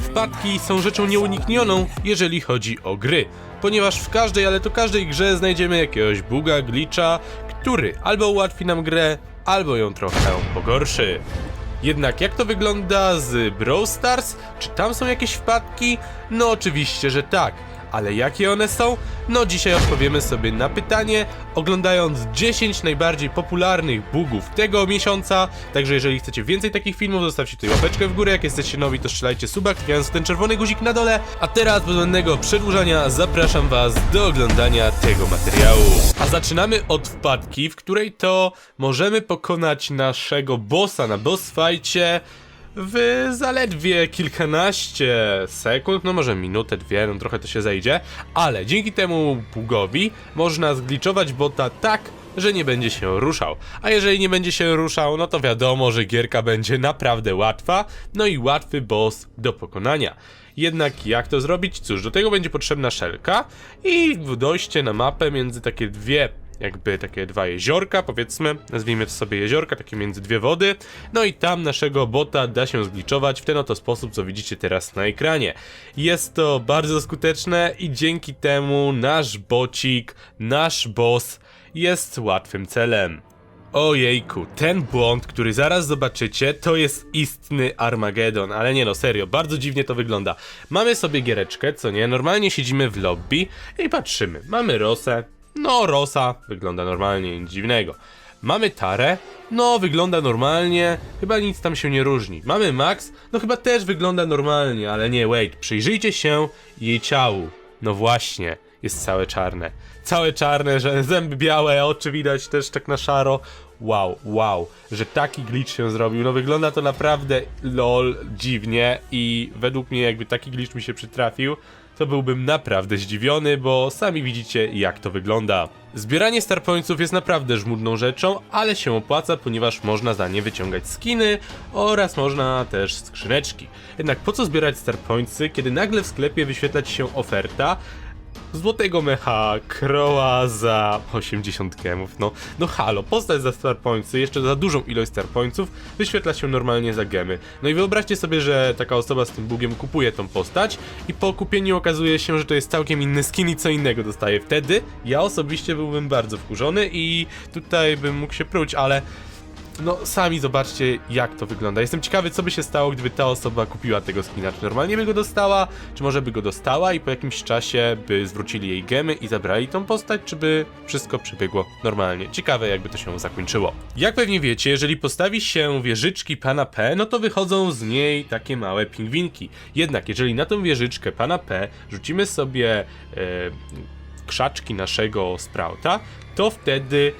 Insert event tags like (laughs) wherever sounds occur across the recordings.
Wpadki są rzeczą nieuniknioną, jeżeli chodzi o gry, ponieważ w każdej, ale to każdej grze znajdziemy jakiegoś buga, glitcha, który albo ułatwi nam grę, albo ją trochę pogorszy. Jednak jak to wygląda z Brawl Stars? Czy tam są jakieś wpadki? No oczywiście, że tak. Ale jakie one są? No dzisiaj odpowiemy sobie na pytanie, oglądając 10 najbardziej popularnych bugów tego miesiąca. Także jeżeli chcecie więcej takich filmów, zostawcie tutaj łapeczkę w górę. Jak jesteście nowi, to strzelajcie suba, klikając ten czerwony guzik na dole. A teraz bez zbędnego przedłużania zapraszam was do oglądania tego materiału. A zaczynamy od wpadki, w której to możemy pokonać naszego bossa na boss fightie w zaledwie kilkanaście sekund, no może minutę, dwie, no trochę to się zejdzie, ale dzięki temu bugowi można zgliczować bota tak, że nie będzie się ruszał. A jeżeli nie będzie się ruszał, no to wiadomo, że gierka będzie naprawdę łatwa, no i łatwy boss do pokonania. Jednak jak to zrobić? Cóż, do tego będzie potrzebna szelka i dojście na mapę między takie dwie jakby takie dwa jeziorka, powiedzmy, nazwijmy sobie jeziorka, takie między dwie wody, no i tam naszego bota da się zgliczować w ten oto sposób, co widzicie teraz na ekranie. Jest to bardzo skuteczne i dzięki temu nasz bocik, nasz boss jest łatwym celem. Ojejku, ten błąd, który zaraz zobaczycie, to jest istny Armagedon, ale nie no, serio, bardzo dziwnie to wygląda. Mamy sobie giereczkę, co nie, normalnie siedzimy w lobby i patrzymy. Mamy Rosę, no Rosa wygląda normalnie, nic dziwnego. Mamy Tarę, no wygląda normalnie, chyba nic tam się nie różni. Mamy Max, no chyba też wygląda normalnie, ale nie, wait, przyjrzyjcie się jej ciału. No właśnie, jest całe czarne. Całe czarne, że (laughs) zęby białe, oczy widać też tak na szaro. Wow, wow, że taki glitch się zrobił. No wygląda to naprawdę lol dziwnie i według mnie jakby taki glitch mi się przytrafił, to byłbym naprawdę zdziwiony, bo sami widzicie jak to wygląda. Zbieranie starpońców jest naprawdę żmudną rzeczą, ale się opłaca, ponieważ można za nie wyciągać skiny oraz można też skrzyneczki. Jednak po co zbierać starpońcy, kiedy nagle w sklepie wyświetla ci się oferta, Złotego mecha, kroa za 80 gemów, no, no halo, postać za starpońcy, jeszcze za dużą ilość starpońców, wyświetla się normalnie za gemy. No i wyobraźcie sobie, że taka osoba z tym bugiem kupuje tą postać i po kupieniu okazuje się, że to jest całkiem inny skin i co innego dostaje. Wtedy ja osobiście byłbym bardzo wkurzony i tutaj bym mógł się pruć, ale no sami zobaczcie jak to wygląda. Jestem ciekawy co by się stało, gdyby ta osoba kupiła tego skina. Czy normalnie by go dostała, czy może by go dostała i po jakimś czasie by zwrócili jej gemy i zabrali tą postać, czy by wszystko przebiegło normalnie. Ciekawe jakby to się zakończyło. Jak pewnie wiecie, jeżeli postawi się wieżyczki pana P, no to wychodzą z niej takie małe pingwinki. Jednak jeżeli na tą wieżyczkę pana P rzucimy sobie e, krzaczki naszego Sprouta, to wtedy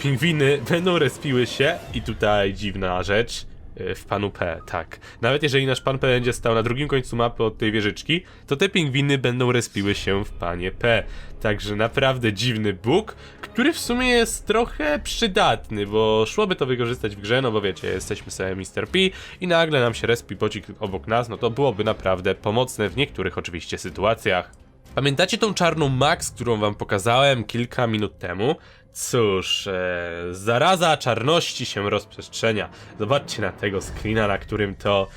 pingwiny będą respiły się i tutaj dziwna rzecz y, w panu P, tak. Nawet jeżeli nasz pan P będzie stał na drugim końcu mapy od tej wieżyczki, to te pingwiny będą respiły się w panie P. Także naprawdę dziwny bóg, który w sumie jest trochę przydatny, bo szłoby to wykorzystać w grze, no bo wiecie, jesteśmy sobie Mr. P i nagle nam się respi pocik obok nas, no to byłoby naprawdę pomocne w niektórych oczywiście sytuacjach. Pamiętacie tą czarną Max, którą wam pokazałem kilka minut temu? Cóż, e, zaraza czarności się rozprzestrzenia. Zobaczcie na tego screena, na którym to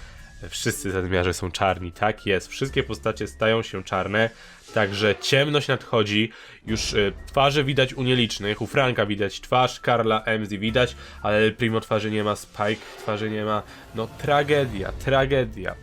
wszyscy zadmiarze są czarni. Tak jest, wszystkie postacie stają się czarne, także ciemność nadchodzi. Już e, twarze widać u nielicznych, u Franka widać twarz, Karla, MZ widać, ale Primo twarzy nie ma, Spike twarzy nie ma. No tragedia, tragedia.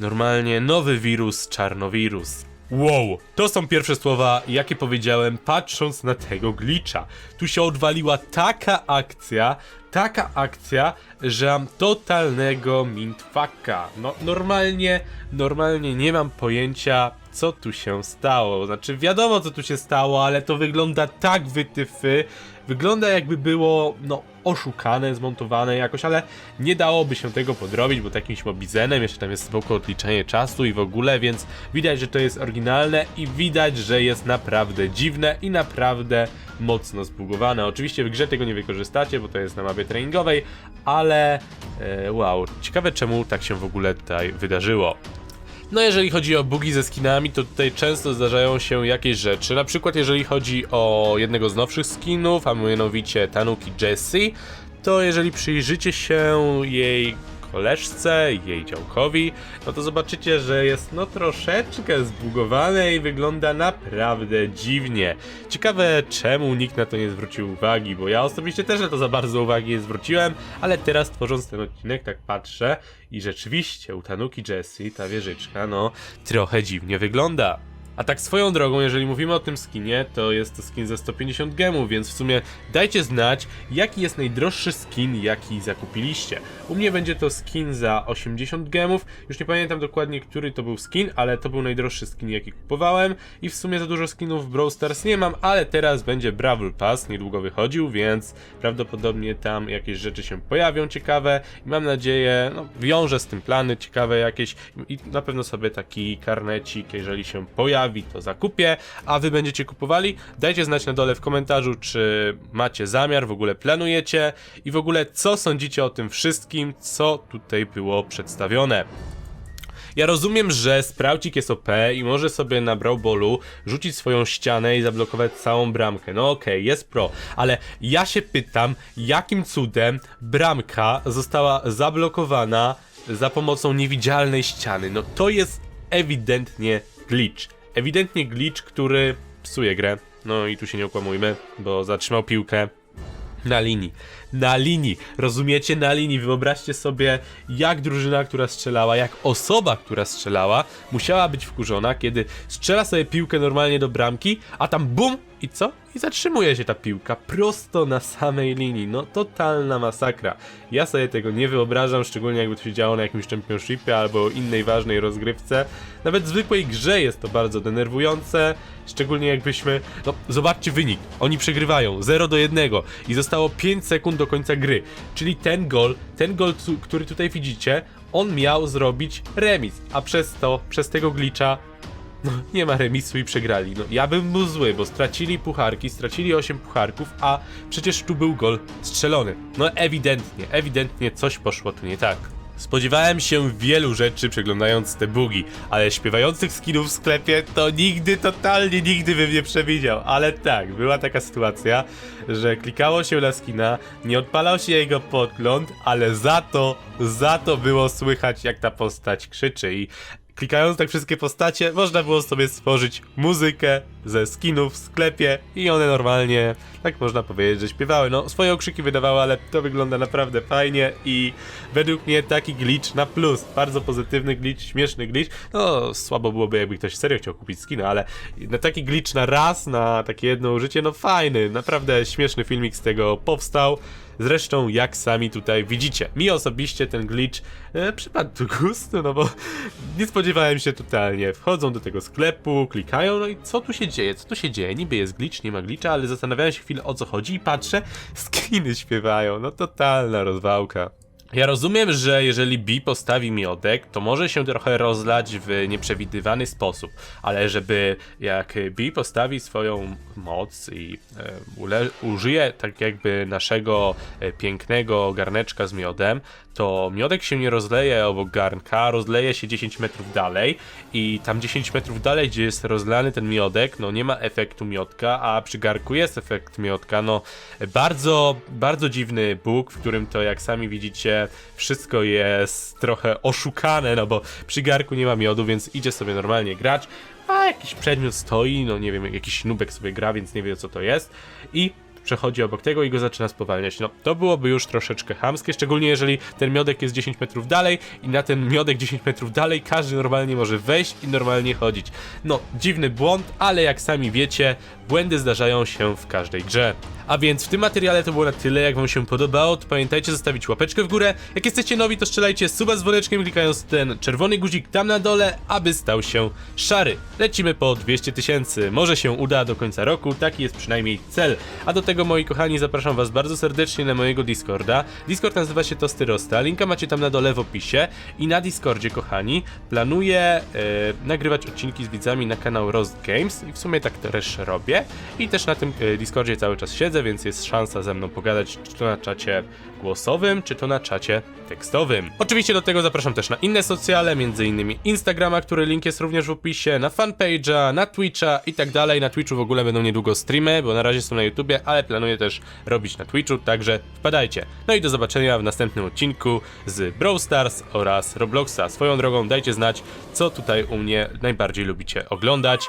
Normalnie nowy wirus, czarnowirus. Wow, to są pierwsze słowa, jakie powiedziałem patrząc na tego glitcha. Tu się odwaliła taka akcja, taka akcja, że mam totalnego mindfucka. No normalnie, normalnie nie mam pojęcia co tu się stało. Znaczy wiadomo co tu się stało, ale to wygląda tak wytyfy, wygląda jakby było, no oszukane, zmontowane jakoś, ale nie dałoby się tego podrobić, bo takimś mobizenem, jeszcze tam jest spoko odliczenie czasu i w ogóle, więc widać, że to jest oryginalne i widać, że jest naprawdę dziwne i naprawdę mocno zbugowane. Oczywiście w grze tego nie wykorzystacie, bo to jest na mapie treningowej, ale e, wow, ciekawe czemu tak się w ogóle tutaj wydarzyło. No jeżeli chodzi o bugi ze skinami, to tutaj często zdarzają się jakieś rzeczy. Na przykład jeżeli chodzi o jednego z nowszych skinów, a mianowicie Tanuki Jessie, to jeżeli przyjrzycie się jej koleżce, jej działkowi, no to zobaczycie, że jest no troszeczkę zbugowane i wygląda naprawdę dziwnie. Ciekawe czemu nikt na to nie zwrócił uwagi, bo ja osobiście też na to za bardzo uwagi nie zwróciłem, ale teraz tworząc ten odcinek tak patrzę i rzeczywiście u Tanuki Jessie ta wieżyczka no trochę dziwnie wygląda. A tak swoją drogą, jeżeli mówimy o tym skinie, to jest to skin za 150 gemów, więc w sumie dajcie znać, jaki jest najdroższy skin, jaki zakupiliście. U mnie będzie to skin za 80 gemów, już nie pamiętam dokładnie, który to był skin, ale to był najdroższy skin, jaki kupowałem. I w sumie za dużo skinów w Brawl Stars nie mam, ale teraz będzie Brawl Pass, niedługo wychodził, więc prawdopodobnie tam jakieś rzeczy się pojawią ciekawe. I mam nadzieję, no wiążę z tym plany ciekawe jakieś. I na pewno sobie taki karnecik, jeżeli się pojawi, to zakupię, a wy będziecie kupowali? Dajcie znać na dole w komentarzu, czy macie zamiar, w ogóle planujecie i w ogóle co sądzicie o tym wszystkim, co tutaj było przedstawione. Ja rozumiem, że sprawdzik jest OP i może sobie na Brawlballu rzucić swoją ścianę i zablokować całą bramkę. No okej, jest pro, ale ja się pytam, jakim cudem bramka została zablokowana za pomocą niewidzialnej ściany. No to jest ewidentnie glitch. Ewidentnie glitch, który psuje grę. No i tu się nie okłamujmy, bo zatrzymał piłkę na linii. Na linii. Rozumiecie? Na linii. Wyobraźcie sobie, jak drużyna, która strzelała, jak osoba, która strzelała, musiała być wkurzona, kiedy strzela sobie piłkę normalnie do bramki, a tam bum! I co? I zatrzymuje się ta piłka prosto na samej linii. No totalna masakra. Ja sobie tego nie wyobrażam, szczególnie jakby to się działo na jakimś championshipie albo innej ważnej rozgrywce. Nawet w zwykłej grze jest to bardzo denerwujące, szczególnie jakbyśmy... No zobaczcie wynik. Oni przegrywają 0 do 1 i zostało 5 sekund do końca gry. Czyli ten gol, ten gol, który tutaj widzicie, on miał zrobić remis, a przez to, przez tego glitcha no, nie ma remisu i przegrali. No, ja bym był zły, bo stracili pucharki, stracili 8 pucharków, a przecież tu był gol strzelony. No ewidentnie, ewidentnie coś poszło tu nie tak. Spodziewałem się wielu rzeczy przeglądając te bugi, ale śpiewających skinów w sklepie to nigdy, totalnie nigdy bym nie przewidział. Ale tak, była taka sytuacja, że klikało się na skina, nie odpalał się jego podgląd, ale za to, za to było słychać jak ta postać krzyczy i Klikając tak wszystkie postacie, można było sobie stworzyć muzykę ze skinów w sklepie i one normalnie, tak można powiedzieć, że śpiewały. No, swoje okrzyki wydawały, ale to wygląda naprawdę fajnie i według mnie taki glitch na plus. Bardzo pozytywny glitch, śmieszny glitch. No, słabo byłoby, jakby ktoś serio chciał kupić skina, ale na taki glitch na raz, na takie jedno użycie, no fajny. Naprawdę śmieszny filmik z tego powstał. Zresztą, jak sami tutaj widzicie, mi osobiście ten glitch e, przypadł do gustu, no bo nie spodziewałem się totalnie. Wchodzą do tego sklepu, klikają, no i co tu się dzieje? Co tu się dzieje? Niby jest glitch, nie ma glitcha, ale zastanawiałem się chwilę o co chodzi i patrzę, (laughs) skiny śpiewają, no totalna rozwałka. Ja rozumiem, że jeżeli B postawi miodek, to może się trochę rozlać w nieprzewidywany sposób, ale żeby jak B postawi swoją moc i e, użyje tak jakby naszego e, pięknego garneczka z miodem, to miodek się nie rozleje obok garnka, rozleje się 10 metrów dalej i tam 10 metrów dalej, gdzie jest rozlany ten miodek, no nie ma efektu miodka, a przy garnku jest efekt miodka, no bardzo, bardzo dziwny bóg, w którym to jak sami widzicie wszystko jest trochę oszukane, no bo przy garku nie ma miodu, więc idzie sobie normalnie grać, a jakiś przedmiot stoi, no nie wiem, jakiś nubek sobie gra, więc nie wie co to jest i przechodzi obok tego i go zaczyna spowalniać. No, to byłoby już troszeczkę chamskie, szczególnie jeżeli ten miodek jest 10 metrów dalej i na ten miodek 10 metrów dalej każdy normalnie może wejść i normalnie chodzić. No, dziwny błąd, ale jak sami wiecie, błędy zdarzają się w każdej grze. A więc w tym materiale to było na tyle, jak wam się podobało, to pamiętajcie zostawić łapeczkę w górę. Jak jesteście nowi, to strzelajcie suba z dzwoneczkiem, klikając ten czerwony guzik tam na dole, aby stał się szary. Lecimy po 200 tysięcy, może się uda do końca roku, taki jest przynajmniej cel. A do tego, moi kochani, zapraszam was bardzo serdecznie na mojego Discorda. Discord nazywa się Tosty Rosta, linka macie tam na dole w opisie. I na Discordzie, kochani, planuję e, nagrywać odcinki z widzami na kanał Roast Games i w sumie tak też robię. I też na tym e, Discordzie cały czas siedzę. Siedzę, więc jest szansa ze mną pogadać, czy to na czacie głosowym, czy to na czacie tekstowym. Oczywiście do tego zapraszam też na inne socjale, m.in. Instagrama, który link jest również w opisie, na fanpage'a, na Twitcha i tak dalej. Na Twitchu w ogóle będą niedługo streamy, bo na razie są na YouTubie, ale planuję też robić na Twitchu, także wpadajcie. No i do zobaczenia w następnym odcinku z Brawl Stars oraz Robloxa. Swoją drogą dajcie znać, co tutaj u mnie najbardziej lubicie oglądać.